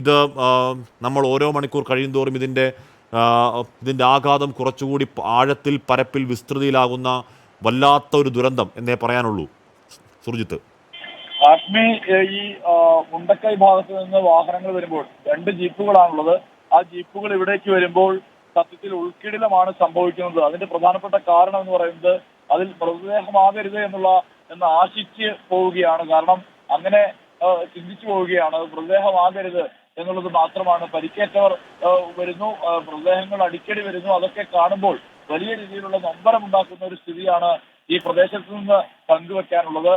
ഇത് നമ്മൾ ഓരോ മണിക്കൂർ കഴിയുന്തോറും ഇതിന്റെ ഇതിന്റെ ആഘാതം കുറച്ചുകൂടി ആഴത്തിൽ പരപ്പിൽ വിസ്തൃതിയിലാകുന്ന വല്ലാത്ത ഒരു ദുരന്തം എന്നേ പറയാനുള്ളൂ. സുർജിത്ത്. ആഷ്മി ഈ മുണ്ടക്കൈ ഭാഗത്ത് നിന്ന് വാഹനങ്ങൾ വരുമ്പോൾ രണ്ട് ജീപ്പുകളാണുള്ളത്. ആ ജീപ്പുകൾ ഇവിടേക്ക് വരുമ്പോൾ സത്യത്തിൽ ഉൾക്കിടിലമാണ് സംഭവിക്കുന്നത്. അതിന്റെ പ്രധാനപ്പെട്ട കാരണം എന്ന് പറയുന്നത് അതിൽ മൃതദേഹമാകരുത് എന്നുള്ള എന്ന് ആശിച്ച് പോവുകയാണ്. കാരണം അങ്ങനെ ചിന്തിച്ചു പോവുകയാണ്. മൃതദേഹമാകരുത് എന്നുള്ളത് മാത്രമാണ്. പരിക്കേറ്റവർ വരുന്നു. മൃതദേഹങ്ങൾ അടിക്കടി വരുന്നു. അതൊക്കെ കാണുമ്പോൾ വലിയ രീതിയിലുള്ള നൊമ്പരം ഉണ്ടാക്കുന്ന ഒരു സ്ഥിതിയാണ് ഈ പ്രദേശത്ത് നിന്ന് പങ്കുവെക്കാനുള്ളത്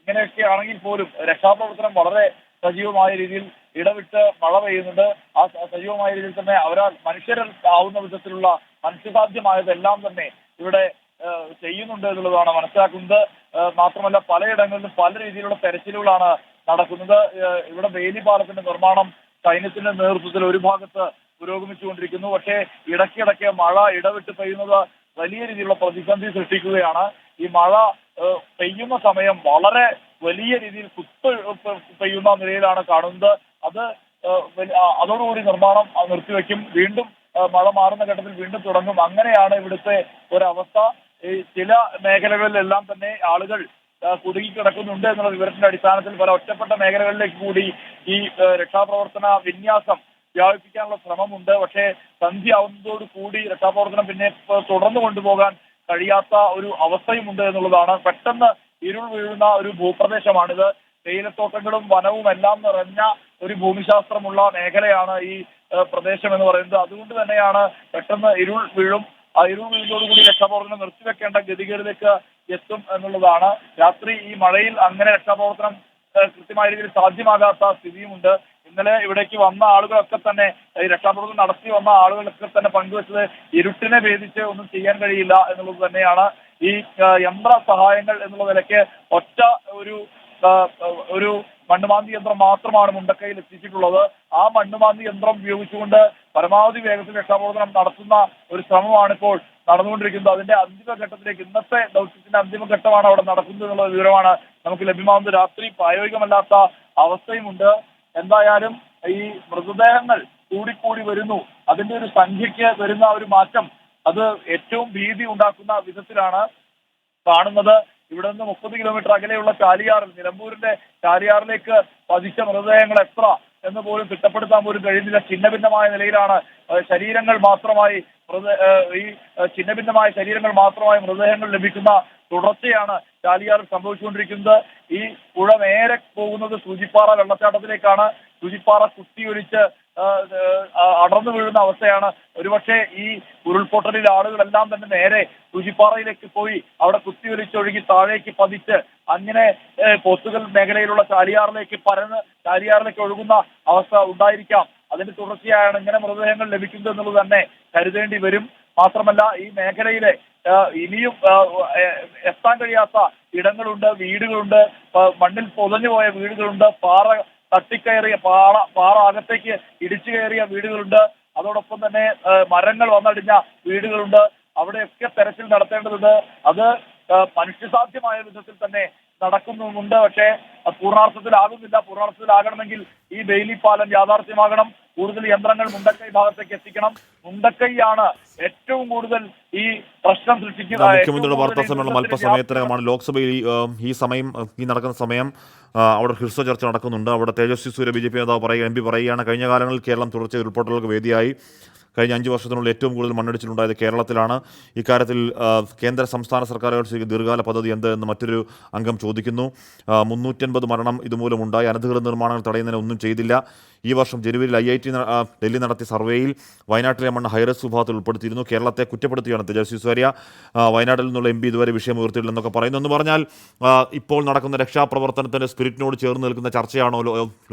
ഇങ്ങനെയൊക്കെ ആണെങ്കിൽ പോലും രക്ഷാപ്രവർത്തനം വളരെ സജീവമായ രീതിയിൽ ഇടവിട്ട് മഴ പെയ്യുന്നുണ്ട്. ആ സജീവമായ രീതിയിൽ തന്നെ അവരാൽ മനുഷ്യരിൽ ആവുന്ന വിധത്തിലുള്ള മനുഷ്യസാധ്യമായതെല്ലാം തന്നെ ഇവിടെ ചെയ്യുന്നുണ്ട് എന്നുള്ളതാണ് മനസ്സിലാക്കുന്നത്. മാത്രമല്ല പലയിടങ്ങളിലും പല രീതിയിലുള്ള തെരച്ചിലുകളാണ് നടക്കുന്നത്. ഇവിടെ വേലി പാലത്തിന്റെ നിർമ്മാണം സൈന്യത്തിന്റെ നേതൃത്വത്തിൽ ഒരു ഭാഗത്ത് പുരോഗമിച്ചുകൊണ്ടിരിക്കുന്നു. പക്ഷേ ഇടയ്ക്കിടയ്ക്ക് മഴ ഇടവിട്ട് പെയ്യുന്നത് വലിയ രീതിയിലുള്ള പ്രതിസന്ധി സൃഷ്ടിക്കുകയാണ്. ഈ മഴ പെയ്യുന്ന സമയം വളരെ വലിയ രീതിയിൽ കുത്ത് പെയ്യുന്ന നിലയിലാണ് കാണുന്നത്. അത് അതോടുകൂടി നിർമ്മാണം നിർത്തിവെക്കും. വീണ്ടും മഴ മാറുന്ന ഘട്ടത്തിൽ വീണ്ടും തുടങ്ങും. അങ്ങനെയാണ് ഇവിടുത്തെ ഒരവസ്ഥ. ചില മേഖലകളിലെല്ലാം തന്നെ ആളുകൾ കുടുങ്ങിക്കിടക്കുന്നുണ്ട് എന്നുള്ള വിവരത്തിന്റെ അടിസ്ഥാനത്തിൽ പല ഒറ്റപ്പെട്ട മേഖലകളിലേക്ക് കൂടി ഈ രക്ഷാപ്രവർത്തന വിന്യാസം വ്യാപിപ്പിക്കാനുള്ള ശ്രമമുണ്ട്. പക്ഷേ സന്ധ്യ ആവുന്നതോട് കൂടി രക്ഷാപ്രവർത്തനം പിന്നെ തുടർന്നു കൊണ്ടുപോകാൻ കഴിയാത്ത ഒരു അവസ്ഥയുമുണ്ട് എന്നുള്ളതാണ്. പെട്ടെന്ന് ഇരുൾ വീഴുന്ന ഒരു ഭൂപ്രദേശമാണിത്. തേയിലത്തോട്ടങ്ങളും വനവും എല്ലാം നിറഞ്ഞ ഒരു ഭൂമിശാസ്ത്രമുള്ള മേഖലയാണ് ഈ പ്രദേശം എന്ന് പറയുന്നത്. അതുകൊണ്ട് തന്നെയാണ് പെട്ടെന്ന് ഇരുൾ വീഴും വീഴുന്നതോടുകൂടി രക്ഷാപ്രവർത്തനം നിർത്തിവെക്കേണ്ട ഗതികേടിലേക്ക് എത്തും എന്നുള്ളതാണ്. രാത്രി ഈ മഴയിൽ അങ്ങനെ രക്ഷാപ്രവർത്തനം കൃത്യമായ രീതിയിൽ സാധ്യമാകാത്ത സ്ഥിതിയുമുണ്ട്. ഇന്നലെ ഇവിടേക്ക് വന്ന ആളുകളൊക്കെ തന്നെ ഈ രക്ഷാപ്രവർത്തനം നടത്തി വന്ന ആളുകളൊക്കെ തന്നെ പങ്കുവച്ചത് ഇരുട്ടിനെ ഭേദിച്ച് ഒന്നും ചെയ്യാൻ കഴിയില്ല എന്നുള്ളത് തന്നെയാണ്. ഈ യന്ത്ര സഹായങ്ങൾ എന്നുള്ള നിലയ്ക്ക് ഒറ്റ ഒരു ഒരു മണ്ണുമാന്തി യന്ത്രം മാത്രമാണ് മുണ്ടക്കയിൽ എത്തിച്ചിട്ടുള്ളത്. ആ മണ്ണുമാന്തി യന്ത്രം ഉപയോഗിച്ചുകൊണ്ട് പരമാവധി വേഗത്തിൽ രക്ഷാപ്രവർത്തനം നടത്തുന്ന ഒരു ശ്രമമാണ് ഇപ്പോൾ നടന്നുകൊണ്ടിരിക്കുന്നത്. അതിന്റെ അന്തിമ ഘട്ടത്തിലേക്ക് ഇന്നത്തെ ദൗത്യത്തിന്റെ അന്തിമ ഘട്ടമാണ് അവിടെ നടക്കുന്നത് എന്നുള്ള വിവരമാണ് നമുക്ക് ലഭ്യമാകുന്നത്. രാത്രി പ്രായോഗികമല്ലാത്ത അവസ്ഥയുമുണ്ട് എന്തായാലും ഈ മൃതദേഹങ്ങൾ കൂടിക്കൂടി വരുന്നു. അതിന്റെ ഒരു സംഖ്യയ്ക്ക് വരുന്ന ഒരു മാറ്റം അത് ഏറ്റവും ഭീതി ഉണ്ടാക്കുന്ന വിധത്തിലാണ് കാണുന്നത്. ഇവിടെ നിന്ന് മുപ്പത് കിലോമീറ്റർ അകലെയുള്ള കാലിയാറിൽ നിലമ്പൂരിന്റെ കാലിയാറിലേക്ക് പതിച്ച മൃതദേഹങ്ങൾ എത്ര? എന്ന് പോലും തിട്ടപ്പെടുത്താൻ പോലും കഴിയുന്നില്ല. ഛിന്നഭിന്നമായ നിലയിലാണ് ശരീരങ്ങൾ മാത്രമായി മൃത ഈ ഛിന്നഭിന്നമായ ഭിന്നമായ ശരീരങ്ങൾ മാത്രമായി മൃതദേഹങ്ങൾ ലഭിക്കുന്ന തുടർച്ചയാണ് ചാലിയാറിൽ സംഭവിച്ചുകൊണ്ടിരിക്കുന്നത്. ഈ പുഴ നേരെ പോകുന്നത് സൂചിപ്പാറ വെള്ളച്ചാട്ടത്തിലേക്കാണ്. സൂചിപ്പാറ കുത്തിയൊലിച്ച് അടർന്നു വീഴുന്ന അവസ്ഥയാണ്. ഒരുപക്ഷെ ഈ ഉരുൾപൊട്ടലിൽ ആളുകളെല്ലാം തന്നെ നേരെ കുജിപ്പാറയിലേക്ക് പോയി അവിടെ കുത്തിയൊലിച്ചൊഴുകി താഴേക്ക് പതിച്ച് അങ്ങനെ പോത്തുകൾ മേഖലയിലുള്ള ചാലിയാറിലേക്ക് പരന്ന് ചാലിയാറിലേക്ക് ഒഴുകുന്ന അവസ്ഥ ഉണ്ടായിരിക്കാം. അതിന്റെ തുടർച്ചയായാണ് ഇങ്ങനെ മൃതദേഹങ്ങൾ ലഭിക്കുന്നത് എന്നുള്ളത് തന്നെ കരുതേണ്ടി വരും. മാത്രമല്ല ഈ മേഖലയിലെ ഇനിയും എത്താൻ കഴിയാത്ത ഇടങ്ങളുണ്ട് വീടുകളുണ്ട് മണ്ണിൽ പൊതഞ്ഞു പോയ വീടുകളുണ്ട് പാറ തട്ടിക്കയറിയ പാറ പാറ അകത്തേക്ക് ഇടിച്ചു കയറിയ വീടുകളുണ്ട്. അതോടൊപ്പം തന്നെ മരങ്ങൾ വന്നടിഞ്ഞ വീടുകളുണ്ട്. അവിടെയൊക്കെ തെരച്ചിൽ നടത്തേണ്ടതുണ്ട്. അത് മനുഷ്യസാധ്യമായ വിധത്തിൽ തന്നെ നടക്കുന്നുമുണ്ട്. പക്ഷേ പൂർണാർത്ഥത്തിലാകുന്നില്ല പൂർണാർത്ഥത്തിലാകണമെങ്കിൽ ഈ ബെയിലി പാലം യാഥാർത്ഥ്യമാകണം. കൂടുതൽ യന്ത്രങ്ങൾ മുണ്ടക്കൈ ഭാഗത്തേക്ക് എത്തിക്കണം. മുണ്ടക്കൈയാണ് ഏറ്റവും കൂടുതൽ ഈ പ്രശ്നം സൃഷ്ടിക്കുന്ന മുഖ്യമന്ത്രിയുടെ വാർത്താ സമ്മേളനം അല്പസമയത്തിനകമാണ് ലോക്സഭയിൽ ഈ, സമയം ഈ നടക്കുന്ന സമയം അവിടെ ഹ്രസ്വ ചർച്ച നടക്കുന്നുണ്ട്. അവിടെ Tejasvi Surya B J P നേതാവ് പറയുക എം പി പറയുകയാണ്. കഴിഞ്ഞ കാലങ്ങളിൽ കേരളം തുടർച്ചയായി റിപ്പോർട്ടുകൾക്ക് വേദിയായി. കഴിഞ്ഞ അഞ്ച് വർഷത്തിനുള്ളിൽ ഏറ്റവും കൂടുതൽ മണ്ണിടിച്ചിലുണ്ടായത് കേരളത്തിലാണ്. ഇക്കാര്യത്തിൽ കേന്ദ്ര സംസ്ഥാന സർക്കാരുകൾ ദീർഘകാല പദ്ധതി എന്ത് എന്ന് മറ്റൊരു അംഗം ചോദിക്കുന്നു. മുന്നൂറ്റൻപത് മരണം ഇതുമൂലമുണ്ടായി. അനധികൃത നിർമ്മാണങ്ങൾ തടയുന്നതിന് ഒന്നും ചെയ്തില്ല. ഈ വർഷം ജനുവരിയിൽ ഐ ഐ ടി ഡൽഹി നടത്തിയ സർവേയിൽ വയനാട്ടിലെ മണ്ണ് ഹൈറസ് വിഭാഗത്തിൽ ഉൾപ്പെടുത്തിയിരുന്നു. കേരളത്തെ കുറ്റപ്പെടുത്തുകയാണ് തേജസ്വി സൂര്യ വയനാട്ടിൽ നിന്നുള്ള എം പി ഇതുവരെ വിഷയം ഉയർത്തിയിട്ടില്ലെന്നൊക്കെ പറയുന്നു. എന്ന് പറഞ്ഞാൽ ഇപ്പോൾ നടക്കുന്ന രക്ഷാപ്രവർത്തനത്തിന്റെ സ്പിരിറ്റിനോട് ചേർന്ന് നിൽക്കുന്ന ചർച്ചയാണോ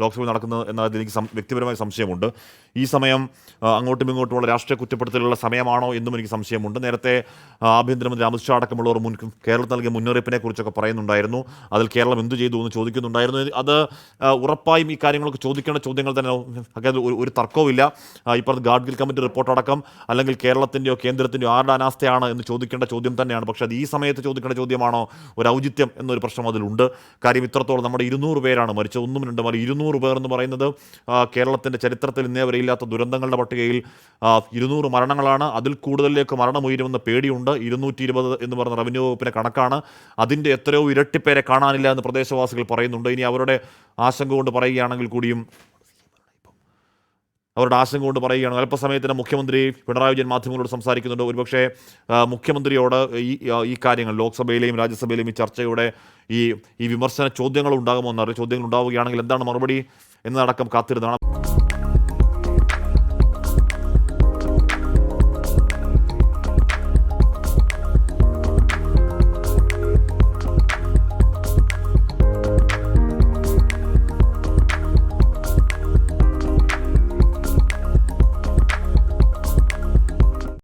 ലോക്സഭയിൽ നടക്കുന്നത് എന്നതിൽ എനിക്ക് വ്യക്തിപരമായ സംശയമുണ്ട്. ഈ സമയം അങ്ങോട്ടും അങ്ങോട്ടും ഇങ്ങോട്ടുമുള്ള രാഷ്ട്രീയ കുറ്റപ്പെടുത്തലുള്ള സമയമാണോ എന്നും എനിക്ക് സംശയമുണ്ട്. നേരത്തെ ആഭ്യന്തരമന്ത്രി അമിത്ഷാ അടക്കമുള്ളവർ മുൻ കേരളത്തിൽ നൽകിയ മുന്നറിയിപ്പിനെ കുറിച്ചൊക്കെ പറയുന്നുണ്ടായിരുന്നു. അതിൽ കേരളം എന്തു ചെയ്തു എന്ന് ചോദിക്കുന്നുണ്ടായിരുന്നു. അത് ഉറപ്പായും ഈ കാര്യങ്ങളൊക്കെ ചോദിക്കേണ്ട ചോദ്യങ്ങൾ തന്നെ അതായത് അത് ഒരു- തർക്കവുമില്ല. ഇപ്പോൾ ഗാഡ്ഗിൽ കമ്മിറ്റി റിപ്പോർട്ട് അടക്കം അല്ലെങ്കിൽ കേരളത്തിന്റെയോ കേന്ദ്രത്തിന്റെയോ ആരുടെ അനാസ്ഥയാണ് എന്ന് ചോദിക്കേണ്ട ചോദ്യം തന്നെയാണ്. പക്ഷേ അത് ഈ സമയത്ത് ചോദിക്കേണ്ട ചോദ്യമാണോ? ഒരു ഔചിത്യം എന്നൊരു പ്രശ്നം അതിലുണ്ട്. കാര്യം ഇത്രത്തോളം നമ്മുടെ ഇരുന്നൂറ് പേരാണ് മരിച്ചത്. ഒന്നും രണ്ടും അല്ല ഇരുന്നൂറ് പേർ എന്ന് പറയുന്നത് കേരളത്തിന്റെ ചരിത്രത്തിൽ ഇന്നേ വരെ ഇല്ലാത്ത ദുരന്തങ്ങളുടെ പട്ടികയിൽ ഇരുന്നൂറ് മരണങ്ങളാണ്. അതിൽ കൂടുതലേക്ക് മരണം ഉയരുമെന്ന് പേടിയുണ്ട്. ഇരുന്നൂറ്റി ഇരുപത് എന്ന് പറഞ്ഞ റവന്യൂ വകുപ്പിന്റെ കണക്കാണ്. അതിന്റെ എത്രയോ ഇരട്ടിപ്പേരെ കാണാനില്ല എന്ന് പ്രദേശവാസികൾ പറയുന്നുണ്ട്. ഇനി അവരുടെ ആശങ്ക കൊണ്ട് പറയുകയാണെങ്കിൽ കൂടിയും അവരുടെ ആശങ്ക കൊണ്ട് പറയുകയാണ് അല്പസമയത്തിന് മുഖ്യമന്ത്രി പിണറായി വിജയൻ മാധ്യമങ്ങളോട് സംസാരിക്കുന്നുണ്ട്. ഒരുപക്ഷെ മുഖ്യമന്ത്രിയോട് ഈ ഈ കാര്യങ്ങൾ ലോക്സഭയിലെയും രാജ്യസഭയിലെയും ഈ ചർച്ചയുടെ ഈ ഈ വിമർശന ചോദ്യങ്ങൾ ഉണ്ടാകുമോ എന്നറിയാം ചോദ്യങ്ങൾ ഉണ്ടാവുകയാണെങ്കിൽ എന്താണ് മറുപടി എന്നതടക്കം കാത്തിരുന്നാണ്